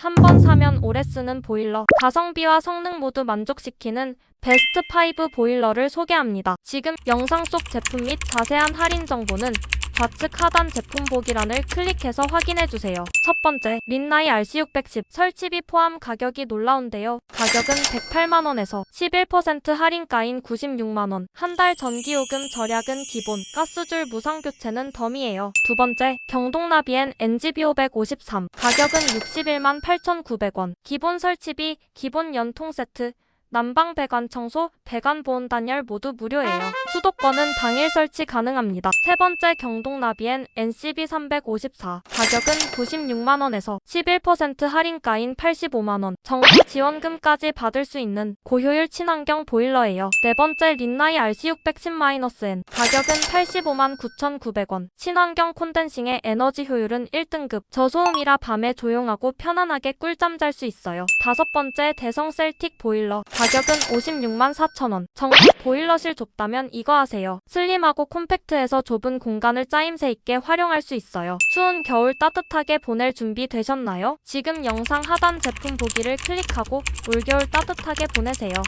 한 번 사면 오래 쓰는 보일러. 가성비와 성능 모두 만족시키는 베스트 5 보일러를 소개합니다. 지금 영상 속 제품 및 자세한 할인 정보는 좌측 하단 제품 보기란을 클릭해서 확인해주세요. 첫 번째, 린나이 RC610 설치비 포함 가격이 놀라운데요. 가격은 108만원에서 11% 할인가인 96만원. 한 달 전기요금 절약은 기본, 가스줄 무상 교체는 덤이에요. 두 번째, 경동나비엔 NGB553. 가격은 61만 8,900원. 기본 설치비, 기본 연통 세트, 난방 배관 청소, 배관 보온 단열 모두 무료예요. 수도권은 당일 설치 가능합니다. 세 번째 경동 나비엔 NCB 354. 가격은 96만원에서 11% 할인가인 85만원. 정부 지원금까지 받을 수 있는 고효율 친환경 보일러예요. 네 번째 린나이 RC610-N. 가격은 85만 9,900원. 친환경 콘덴싱의 에너지 효율은 1등급. 저소음이라 밤에 조용하고 편안하게 꿀잠 잘 수 있어요. 다섯 번째 대성 셀틱 보일러. 가격은 56만 4천원. 정말 보일러실 좁다면 이거 하세요. 슬림하고 콤팩트해서 좁은 공간을 짜임새 있게 활용할 수 있어요. 추운 겨울 따뜻하게 보낼 준비 되셨나요? 지금 영상 하단 제품 보기를 클릭하고 올겨울 따뜻하게 보내세요.